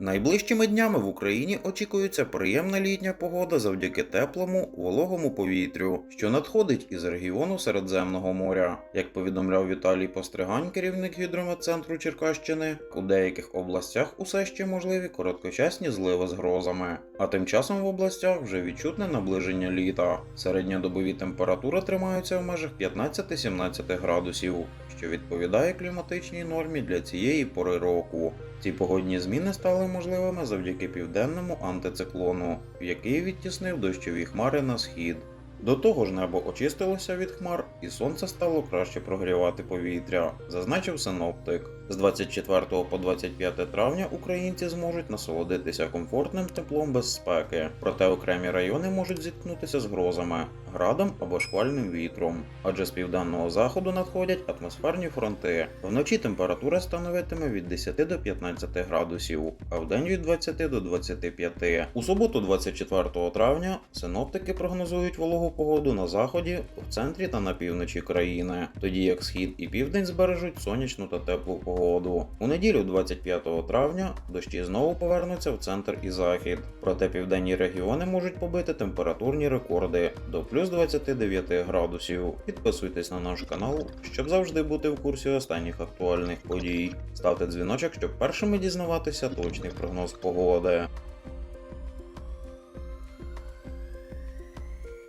Найближчими днями в Україні очікується приємна літня погода завдяки теплому, вологому повітрю, що надходить із регіону Середземного моря. Як повідомляв Віталій Постригань, керівник гідрометцентру Черкащини, у деяких областях усе ще можливі короткочасні зливи з грозами. А тим часом в областях вже відчутне наближення літа. Середньодобові температури тримаються в межах 15-17 градусів, що відповідає кліматичній нормі для цієї пори року. Ці погодні зміни стали можливими завдяки південному антициклону, який відтіснив дощові хмари на схід. До того ж, небо очистилося від хмар, і сонце стало краще прогрівати повітря, зазначив синоптик. З 24 по 25 травня українці зможуть насолодитися комфортним теплом без спеки, проте окремі райони можуть зіткнутися з грозами, градом або шквальним вітром, адже з південного заходу надходять атмосферні фронти. Вночі температура становитиме від 10 до 15 градусів, а вдень від 20 до 25. У суботу, 24 травня, синоптики прогнозують вологу погоду на заході, в центрі та на півночі країни, тоді як схід і південь збережуть сонячну та теплу погоду. У неділю, 25 травня, дощі знову повернуться в центр і захід. Проте південні регіони можуть побити температурні рекорди до плюс 29 градусів. Підписуйтесь на наш канал, щоб завжди бути в курсі останніх актуальних подій. Ставте дзвіночок, щоб першими дізнаватися точний прогноз погоди.